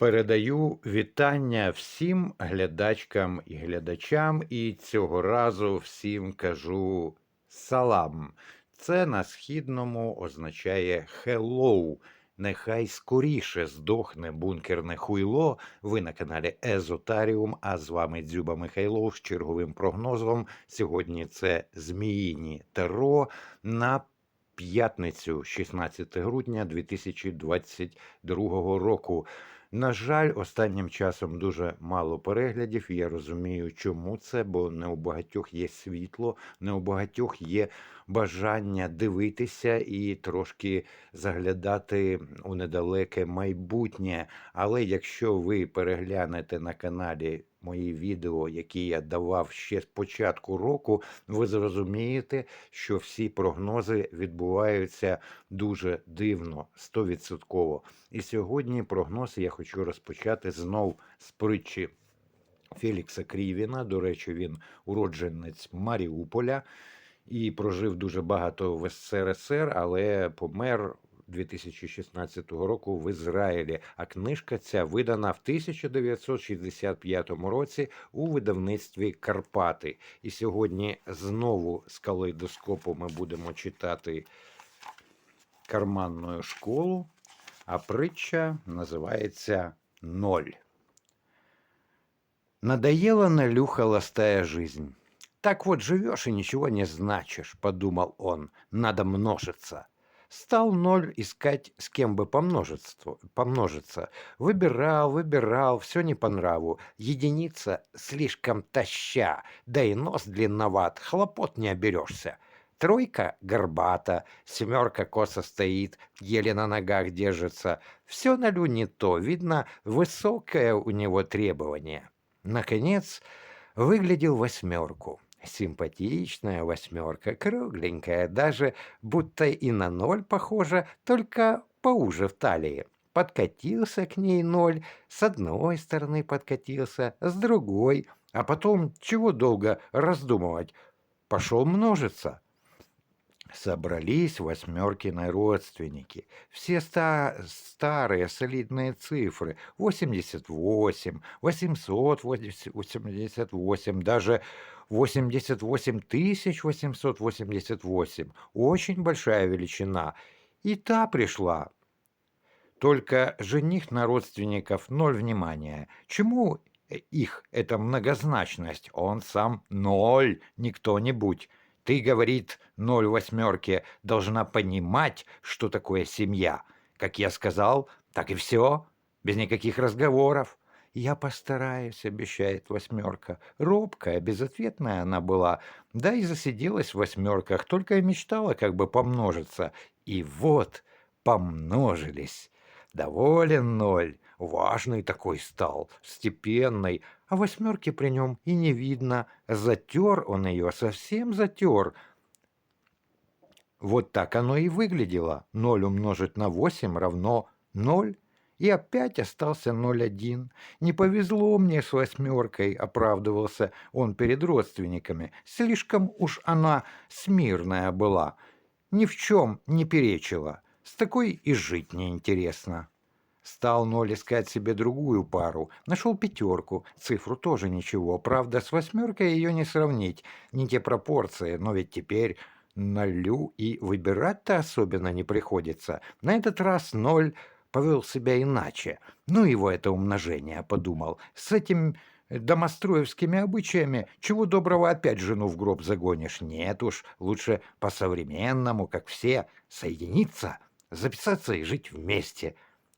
Передаю вітання всім глядачкам і глядачам, і цього разу всім кажу салам. Це на східному означає hello. Нехай скоріше здохне бункерне хуйло. Ви на каналі Езотаріум, а з вами Дзюба Михайлов з черговим прогнозом. Сьогодні це Зміїні Таро на п'ятницю, 16 грудня 2022 року. На жаль, останнім часом дуже мало переглядів. Я розумію, чому це, бо не у багатьох є світло, не у багатьох є бажання дивитися і трошки заглядати у недалеке майбутнє. Але якщо ви переглянете на каналі мої відео, які я давав ще з початку року, ви зрозумієте, що всі прогнози відбуваються дуже дивно, стовідсотково. І сьогодні прогноз я хочу розпочати знов з притчі Фелікса Крівіна. До речі, він уродженець Маріуполя і прожив дуже багато в СРСР, але помер 2016 року в Ізраїлі. А книжка ця видана в 1965 році у видавництві Карпати. І сьогодні знову з калейдоскопу ми будемо читати карманну школу, а притча називається Ноль. Надоела Налю холостая жизнь. Так вот живешь и ничего не значишь, подумал он, надо множиться. Стал ноль искать, с кем бы помножиться. Выбирал, выбирал, все не по нраву. Единица слишком таща, да и нос длинноват, хлопот не оберешься. Тройка горбата, семерка косо стоит, еле на ногах держится. Все налю не то, видно, высокое у него требование. Наконец, выглядел восьмерку. Симпатичная восьмерка, кругленькая, даже будто и на ноль похожа, только поуже в талии. Подкатился к ней ноль, с одной стороны подкатился, с другой, а потом, чего долго раздумывать, пошел множиться. Собрались восьмеркины родственники. Все ста старые солидные цифры. 88, 888, даже 88 888. Очень большая величина. И та пришла. Только жених на родственников ноль внимания. Чему их эта многозначность? Он сам ноль, не кто-нибудь. Ты, говорит, ноль восьмерки, должна понимать, что такое семья. Как я сказал, так и все, без никаких разговоров. Я постараюсь, обещает восьмерка. Робкая, безответная она была, да и засиделась в восьмерках, только и мечтала как бы помножиться. И вот помножились. Доволен ноль, важный такой стал, степенный, а восьмерки при нем и не видно. Затер он ее, совсем затер. Вот так оно и выглядело. Ноль умножить на восемь равно ноль. И опять остался ноль один. Не повезло мне с восьмеркой, оправдывался он перед родственниками. Слишком уж она смирная была. Ни в чем не перечила. С такой и жить неинтересно. Стал Ноль искать себе другую пару. Нашел пятерку. Цифру тоже ничего. Правда, с восьмеркой ее не сравнить. Не те пропорции, но ведь теперь нулю и выбирать-то особенно не приходится. На этот раз ноль повел себя иначе. Ну его это умножение, подумал. С этим домостроевскими обычаями чего доброго опять жену в гроб загонишь. Нет уж, лучше по-современному, как все, соединиться, записаться и жить вместе.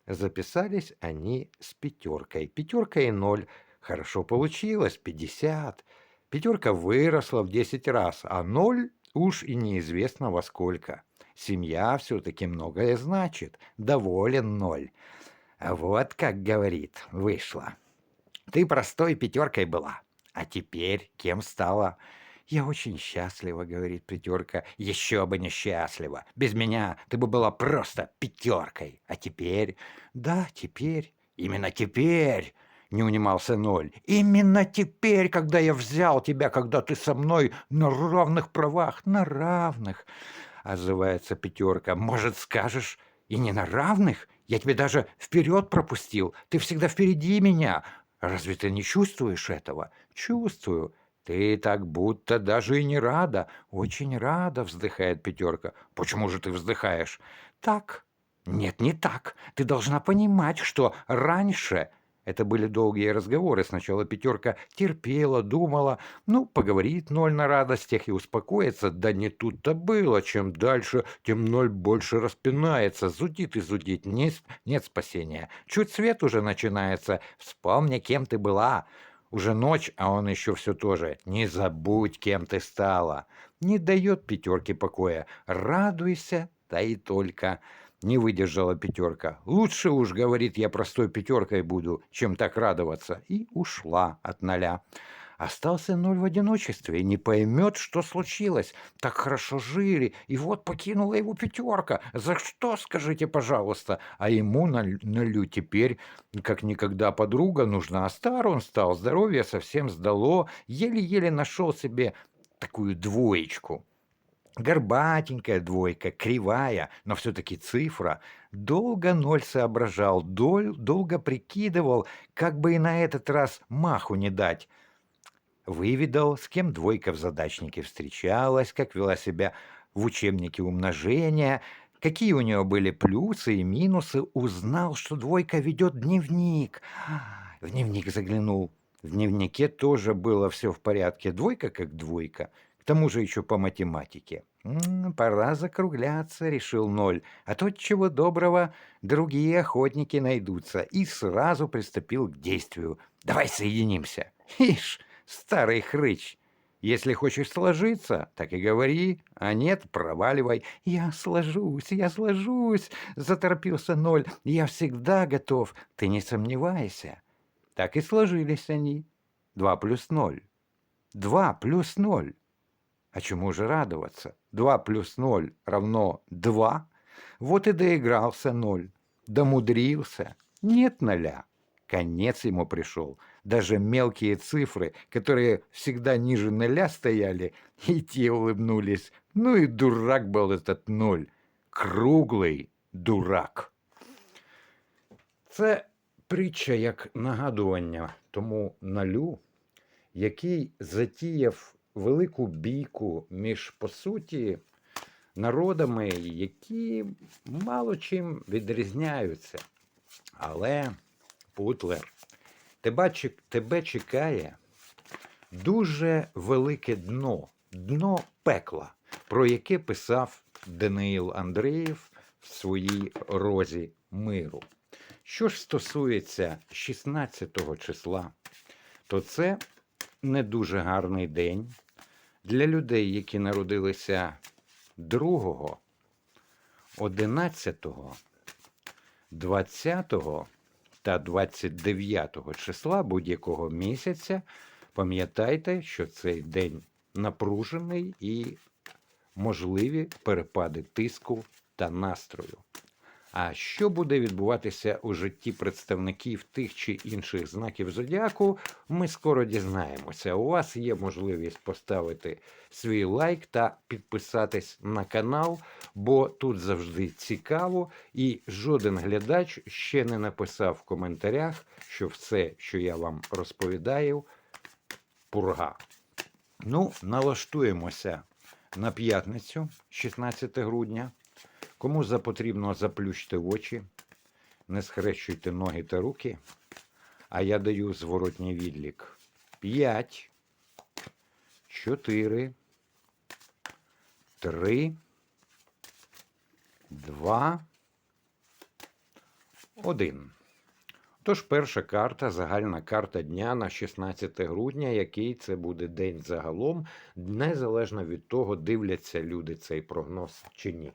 Записались они с пятеркой. Пятерка и ноль. Хорошо получилось, пятьдесят. Пятерка выросла в десять раз, а ноль уж и неизвестно во сколько. Семья все-таки многое значит. Доволен ноль. Вот как говорит, вышло. Ты простой пятеркой была, а теперь кем стала? Я очень счастлива, говорит пятерка. Еще бы не счастлива. Без меня ты бы была просто пятеркой. А теперь? Да, теперь. Именно теперь. Не унимался ноль. Именно теперь, когда я взял тебя, когда ты со мной на равных правах, на равных, озывается пятерка. Может, скажешь, и не на равных? Я тебе даже вперед пропустил. Ты всегда впереди меня. Разве ты не чувствуешь этого? Чувствую. Ты так будто даже и не рада. Очень рада, вздыхает пятерка. Почему же ты вздыхаешь? Так. Нет, не так. Ты должна понимать, что раньше... Это были долгие разговоры. Сначала пятерка терпела, думала, ну, поговорит ноль на радостях и успокоится. Да не тут-то было. Чем дальше, тем ноль больше распинается. Зудит и зудит. Не, нет спасения. Чуть свет уже начинается. Вспомни, кем ты была. Уже ночь, а он еще все тоже. Не забудь, кем ты стала. Не дает пятерке покоя. Радуйся, да и только. Не выдержала пятерка. Лучше уж, говорит, я простой пятеркой буду, чем так радоваться. И ушла от ноля. Остался ноль в одиночестве и не поймет, что случилось. Так хорошо жили, и вот покинула его пятерка. За что, скажите, пожалуйста? А ему налю теперь, как никогда подруга нужна. А стар он стал, здоровье совсем сдало, еле-еле нашел себе такую двоечку. Горбатенькая двойка, кривая, но все-таки цифра. Долго ноль соображал, доль, долго прикидывал, как бы и на этот раз маху не дать. Выведал, с кем двойка в задачнике встречалась, как вела себя в учебнике умножения, какие у нее были плюсы и минусы, узнал, что двойка ведет дневник. В дневник заглянул. В дневнике тоже было все в порядке. Двойка как двойка. К тому же еще по математике. «М, «Пора закругляться», — решил Ноль. «А то чего доброго, другие охотники найдутся». И сразу приступил к действию. «Давай соединимся». «Ишь, старый хрыч, если хочешь сложиться, так и говори, а нет, проваливай». «Я сложусь, я сложусь», — заторопился Ноль. «Я всегда готов, ты не сомневайся». Так и сложились они. Два плюс ноль. Два плюс ноль. А чему же радоваться? Два плюс ноль равно два. Вот и доигрался ноль. Домудрился. Нет ноля. Конец ему пришел. Даже мелкие цифры, которые всегда ниже ноля стояли, и те улыбнулись. Ну и дурак был этот ноль. Круглий дурак. Це притча як нагадування тому налю, який затіяв велику бійку між, по суті, народами, які мало чим відрізняються. Але, Путлер, тебе, чекає дуже велике дно, дно пекла, про яке писав Даниїл Андреєв в своїй розі миру. Що ж стосується 16 числа, то це не дуже гарний день для людей, які народилися 2, 11, 20 та 29 числа будь-якого місяця. Пам'ятайте, що цей день напружений і можливі перепади тиску та настрою. А що буде відбуватися у житті представників тих чи інших знаків зодіаку, ми скоро дізнаємося. У вас є можливість поставити свій лайк та підписатись на канал, бо тут завжди цікаво, і жоден глядач ще не написав в коментарях, що все, що я вам розповідаю, пурга. Ну, налаштуємося на п'ятницю, 16 грудня. Кому запотрібно, заплющте очі, не схрещуйте ноги та руки, а я даю зворотній відлік. 5, 4, 3, 2, 1. Тож перша карта, загальна карта дня на 16 грудня, який це буде день загалом, незалежно від того, дивляться люди цей прогноз чи ні.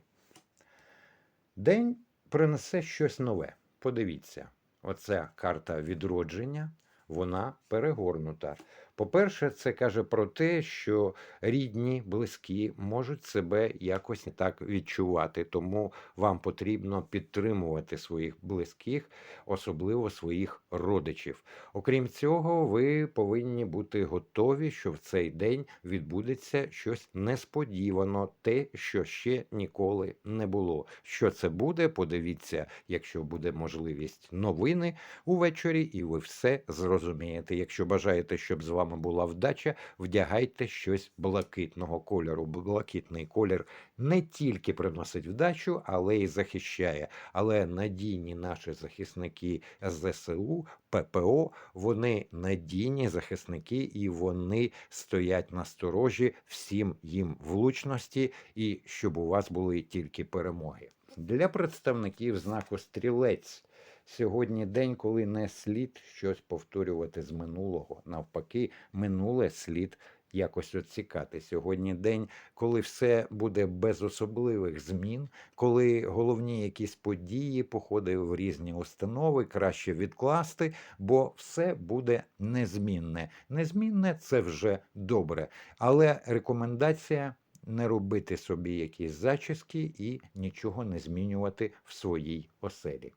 День принесе щось нове. Подивіться, оця карта відродження, вона перегорнута. По-перше, це каже про те, що рідні, близькі можуть себе якось не так відчувати, тому вам потрібно підтримувати своїх близьких, особливо своїх родичів. Окрім цього, ви повинні бути готові, що в цей день відбудеться щось несподівано, те, що ще ніколи не було. Що це буде? Подивіться, якщо буде можливість новини увечері, і ви все зрозумієте. Якщо бажаєте, щоб з вами була вдача, вдягайте щось блакитного кольору. Блакитний колір не тільки приносить вдачу, але й захищає. Але надійні наші захисники ЗСУ, ППО, вони надійні захисники і вони стоять на сторожі всім їм влучності, і щоб у вас були тільки перемоги. Для представників знаку стрілець. Сьогодні день, коли не слід щось повторювати з минулого. Навпаки, минуле слід якось оцікати. Сьогодні день, коли все буде без особливих змін, коли головні якісь події, походи в різні установи, краще відкласти, бо все буде незмінне. Незмінне це вже добре. Але рекомендація. Не робити собі якісь зачіски і нічого не змінювати в своїй оселі.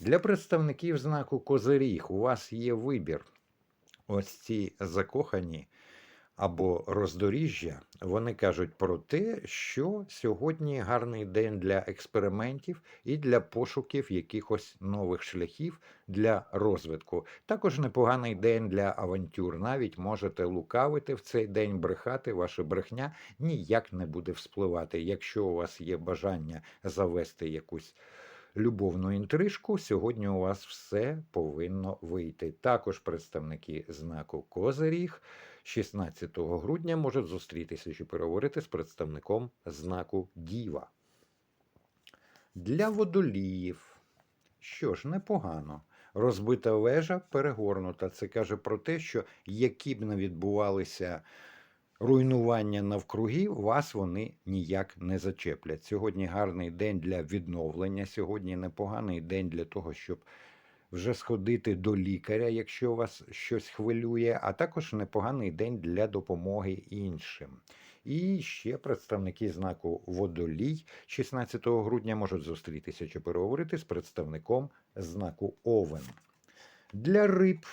Для представників знаку Козиріг у вас є вибір. Ось ці закохані або роздоріжжя, вони кажуть про те, що сьогодні гарний день для експериментів і для пошуків якихось нових шляхів для розвитку. Також непоганий день для авантюр. Навіть можете лукавити в цей день, брехати, ваша брехня ніяк не буде вспливати. Якщо у вас є бажання завести якусь любовну інтрижку, сьогодні у вас все повинно вийти. Також представники знаку Козиріг 16 грудня можуть зустрітися чи переговорити з представником знаку Діва. Для водоліїв. Що ж, непогано. Розбита вежа перегорнута. Це каже про те, що які б не відбувалися руйнування навкруги, вас вони ніяк не зачеплять. Сьогодні гарний день для відновлення, сьогодні непоганий день для того, щоб вже сходити до лікаря, якщо вас щось хвилює, а також непоганий день для допомоги іншим. І ще представники знаку Водолій 16 грудня можуть зустрітися чи переговорити з представником знаку Овен. Для риб.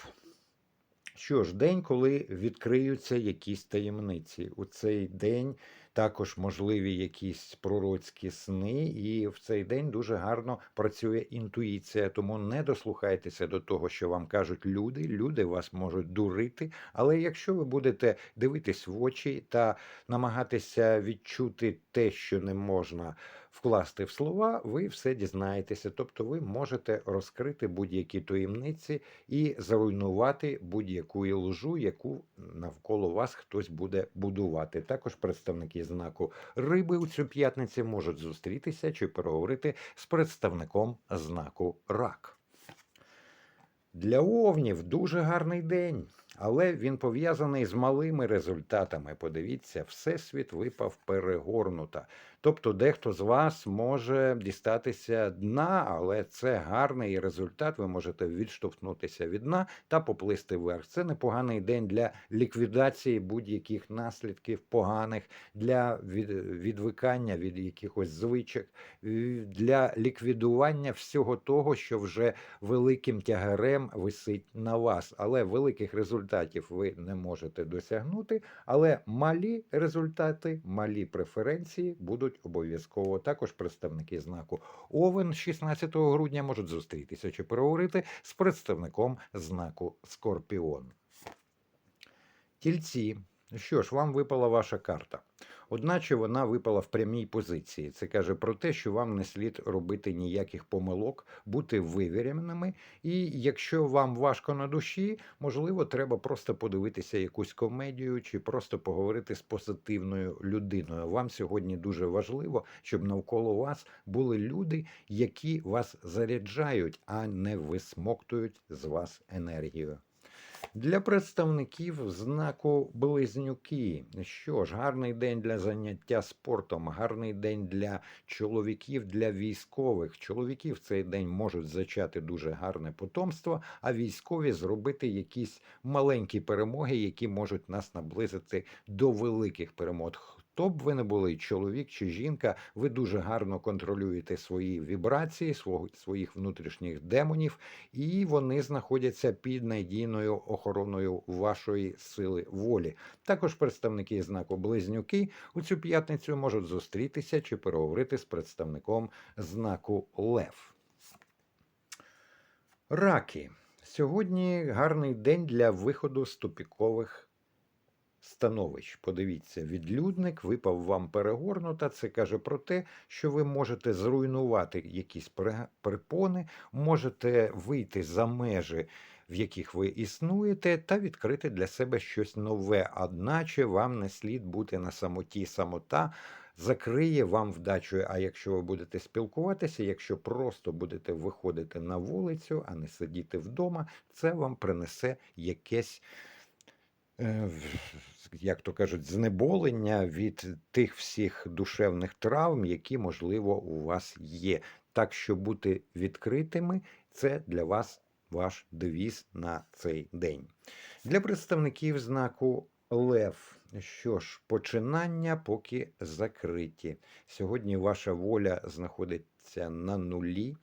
Що ж, день, коли відкриються якісь таємниці. У цей день також можливі якісь пророцькі сни, і в цей день дуже гарно працює інтуїція. Тому не дослухайтеся до того, що вам кажуть люди. Люди вас можуть дурити. Але якщо ви будете дивитись в очі та намагатися відчути те, що не можна вкласти в слова, ви все дізнаєтеся. Тобто ви можете розкрити будь-які таємниці і заруйнувати будь-яку лжу, яку навколо вас хтось буде будувати. Також представники знаку риби у цю п'ятницю можуть зустрітися чи переговорити з представником знаку рак. Для овнів дуже гарний день, але він пов'язаний з малими результатами. Подивіться, всесвіт випав перегорнута. Тобто, дехто з вас може дістатися дна, але це гарний результат. Ви можете відштовхнутися від дна та поплисти вверх. Це непоганий день для ліквідації будь-яких наслідків поганих, для відвикання від якихось звичок, для ліквідування всього того, що вже великим тягарем висить на вас. Але великих результатів ви не можете досягнути. Але малі результати, малі преференції будуть обов'язково. Також представники знаку Овен 16 грудня можуть зустрітися чи переговорити з представником знаку Скорпіон. Тільці. Що ж, вам випала ваша карта. Одначе вона випала в прямій позиції. Це каже про те, що вам не слід робити ніяких помилок, бути вивіреними. І якщо вам важко на душі, можливо, треба просто подивитися якусь комедію чи просто поговорити з позитивною людиною. Вам сьогодні дуже важливо, щоб навколо вас були люди, які вас заряджають, а не висмоктують з вас енергію. Для представників знаку Близнюки. Що ж, гарний день для заняття спортом, гарний день для чоловіків, для військових. Чоловіки в цей день можуть зачати дуже гарне потомство, а військові зробити якісь маленькі перемоги, які можуть нас наблизити до великих перемог. Хто б ви не були, чоловік чи жінка, ви дуже гарно контролюєте свої вібрації, своїх внутрішніх демонів, і вони знаходяться під надійною охороною вашої сили волі. Також представники знаку Близнюки у цю п'ятницю можуть зустрітися чи переговорити з представником знаку Лев. Раки. Сьогодні гарний день для виходу з тупікових становищ. Подивіться, відлюдник випав вам перегорнута. Це каже про те, що ви можете зруйнувати якісь перепони, можете вийти за межі, в яких ви існуєте, та відкрити для себе щось нове. Одначе вам не слід бути на самоті. Самота закриє вам вдачу. А якщо ви будете спілкуватися, якщо просто будете виходити на вулицю, а не сидіти вдома, це вам принесе якесь як то кажуть, знеболення від тих всіх душевних травм, які, можливо, у вас є. Так що бути відкритими це для вас ваш девіз на цей день. Для представників знаку Лев. Що ж, починання поки закриті. Сьогодні ваша воля знаходиться на нулі.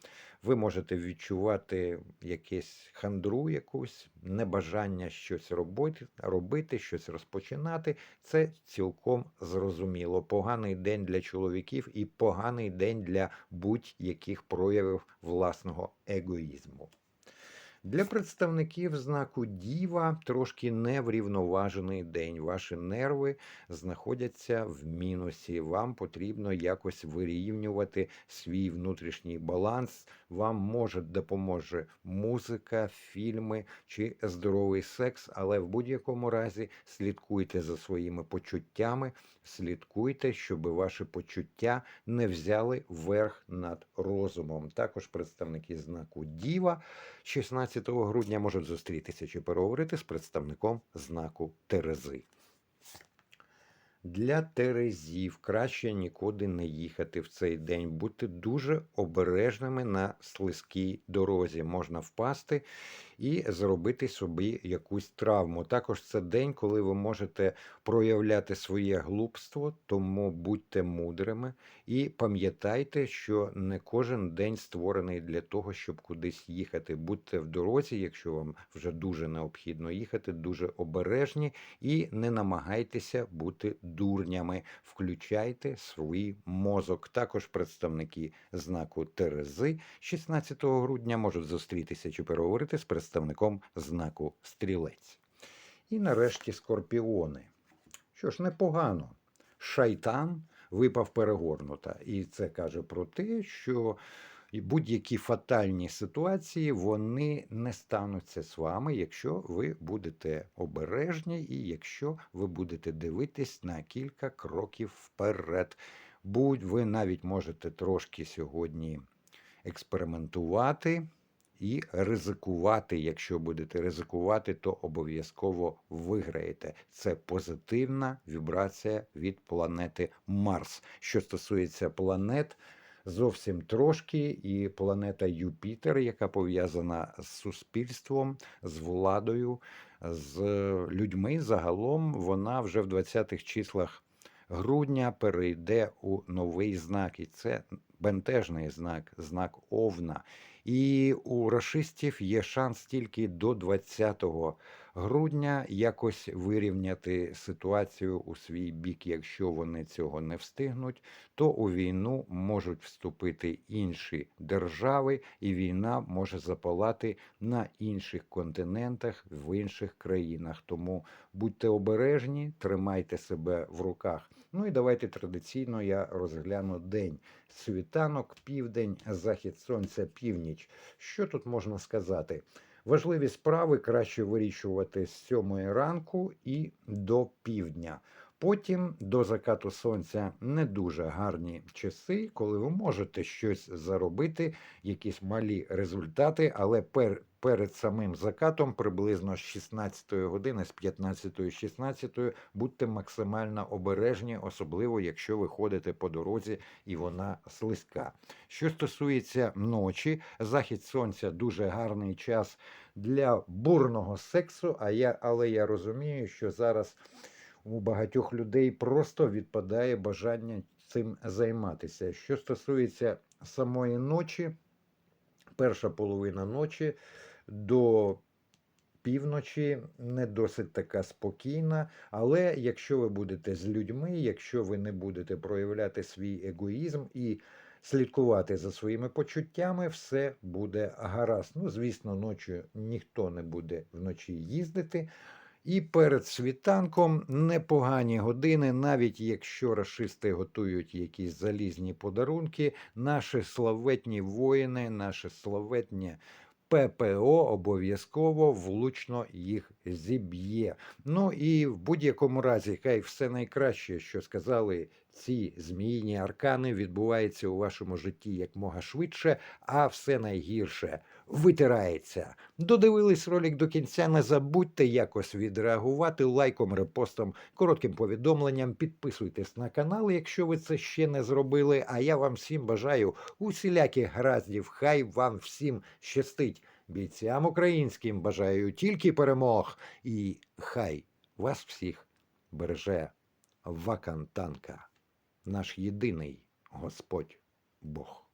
Ви можете відчувати якесь хандру, якусь небажання щось робити, робити, щось розпочинати. Це цілком зрозуміло. Поганий день для чоловіків і поганий день для будь-яких проявів власного егоїзму. Для представників знаку Діва трошки неврівноважений день. Ваші нерви знаходяться в мінусі. Вам потрібно якось вирівнювати свій внутрішній баланс. Вам може допоможе музика, фільми чи здоровий секс, але в будь-якому разі слідкуйте за своїми почуттями, слідкуйте, щоб ваші почуття не взяли верх над розумом. Також представники знаку Діва 16 грудня можуть зустрітися чи переговорити з представником знаку Терези. Для Терезів краще нікуди не їхати в цей день. Будьте дуже обережними на слизькій дорозі. Можна впасти і зробити собі якусь травму. Також це день, коли ви можете проявляти своє глупство, тому будьте мудрими і пам'ятайте, що не кожен день створений для того, щоб кудись їхати. Будьте в дорозі, якщо вам вже дуже необхідно їхати, дуже обережні і не намагайтеся бути дурнями. Включайте свій мозок. Також представники знаку Терези 16 грудня можуть зустрітися чи переговорити з представником знаку Стрілець. І нарешті скорпіони. Що ж, непогано. Шайтан випав перегорнута. І це каже про те, що будь-які фатальні ситуації вони не стануться з вами, якщо ви будете обережні і якщо ви будете дивитись на кілька кроків вперед. Будь ви навіть можете трошки сьогодні експериментувати і ризикувати. Якщо будете ризикувати, то обов'язково виграєте. Це позитивна вібрація від планети Марс. Що стосується планет, зовсім трошки, і планета Юпітер, яка пов'язана з суспільством, з владою, з людьми загалом, вона вже в 20-х числах грудня перейде у новий знак, і це бентежний знак, знак Овна. І у рашистів є шанс тільки до 20 грудня якось вирівняти ситуацію у свій бік. Якщо вони цього не встигнуть, то у війну можуть вступити інші держави, і війна може запалати на інших континентах, в інших країнах. Тому будьте обережні, тримайте себе в руках. Ну і давайте традиційно я розгляну день. Світанок, південь, захід сонця, північ. Що тут можна сказати? Важливі справи краще вирішувати з 7 ранку і до півдня. Потім до закату сонця не дуже гарні часи, коли ви можете щось заробити, якісь малі результати, але пер, перед самим закатом, приблизно з 16 години, з 15-16, будьте максимально обережні, особливо якщо ви ходите по дорозі і вона слизька. Що стосується ночі, захід сонця дуже гарний час для бурного сексу. А я, але я розумію, що зараз у багатьох людей просто відпадає бажання цим займатися. Що стосується самої ночі, перша половина ночі до півночі не досить така спокійна, але якщо ви будете з людьми, якщо ви не будете проявляти свій егоїзм і слідкувати за своїми почуттями, все буде гаразд. Ну, звісно, ночі ніхто не буде вночі їздити. І перед світанком непогані години, навіть якщо рашисти готують якісь залізні подарунки, наші славетні воїни, наше славетні ППО обов'язково влучно їх зіб'є. Ну і в будь-якому разі, хай все найкраще, що сказали ці зміїні аркани, відбувається у вашому житті якмога швидше, а все найгірше витирається. Додивились ролик до кінця. Не забудьте якось відреагувати лайком, репостом, коротким повідомленням. Підписуйтесь на канал, якщо ви це ще не зробили. А я вам всім бажаю усіляких гараздів. Хай вам всім щастить. Бійцям українським бажаю тільки перемог. І хай вас всіх береже Вакантанка, наш єдиний Господь Бог.